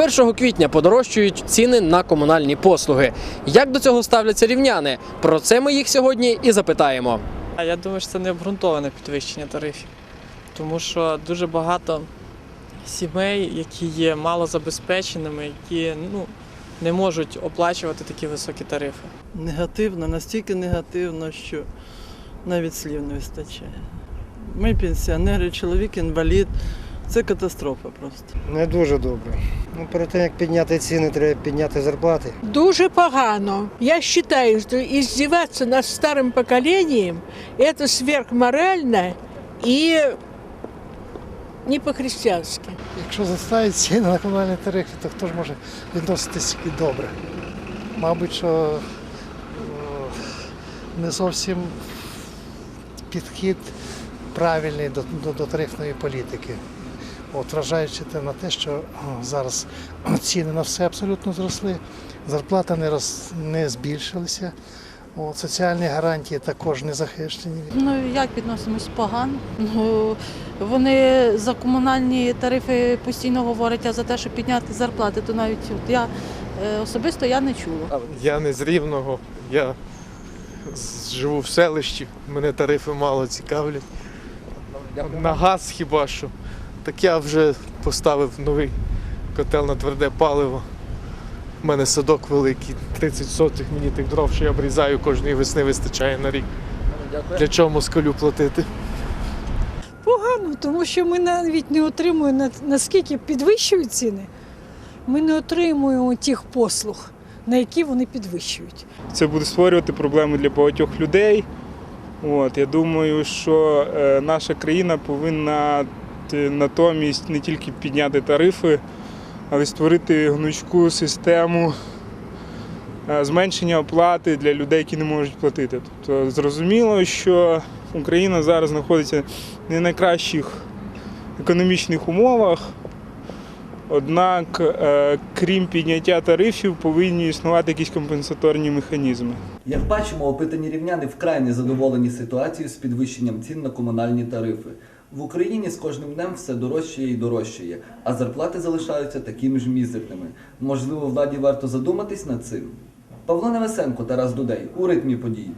З 1 квітня подорожчують ціни на комунальні послуги. Як до цього ставляться рівняни? Про це ми їх сьогодні і запитаємо. Я думаю, що це не обґрунтоване підвищення тарифів, тому що дуже багато сімей, які є малозабезпеченими, які ну, не можуть оплачувати такі високі тарифи. Негативно, настільки негативно, що навіть слів не вистачає. Ми пенсіонери, чоловік інвалід. Це катастрофа просто. Не дуже добре. Ну, перед тим, як підняти ціни, треба підняти зарплати. Дуже погано. Я считаю, что издеваться над старым поколением – это сверхморально и не по-христиански. Якщо заставить ціни на комунальні тарифи, то хто ж може відноситись добре? Мабуть, що е, не зовсім підхід правильний до, до, до тарифної політики. От, вражаючи те на те, що зараз ціни на все абсолютно зросли, зарплата не, роз, не збільшилася, от, соціальні гарантії також не захищені. Ну як відносимось погано. Ну вони за комунальні тарифи постійно говорять, а за те, щоб підняти зарплати, то навіть от я е, особисто я не чула. Я не з Рівного, я живу в селищі, мене тарифи мало цікавлять. На газ хіба що. Так я вже поставив новий котел на тверде паливо. У мене садок великий, 30 сотих мені тих дров, що я обрізаю кожної весни вистачає на рік. Для чого москалю платити? Погано, тому що ми навіть не отримуємо наскільки підвищують ціни. Ми не отримуємо тих послуг, на які вони підвищують. Це буде створювати проблеми для багатьох людей. От, я думаю, що е, наша країна повинна натомість не тільки підняти тарифи, але й створити гнучку систему е, зменшення оплати для людей, які не можуть платити. Тобто зрозуміло, що Україна зараз знаходиться не в найкращих економічних умовах. Однак, е, крім підняття тарифів, повинні існувати якісь компенсаторні механізми. Як бачимо, опитані рівняни вкрай незадоволені ситуацією з підвищенням цін на комунальні тарифи. В Україні з кожним днем все дорожчає і дорожчає, а зарплати залишаються такими ж мізерними. Можливо, владі варто задуматись над цим? Павло Невесенко, Тарас Дудей у ритмі подій.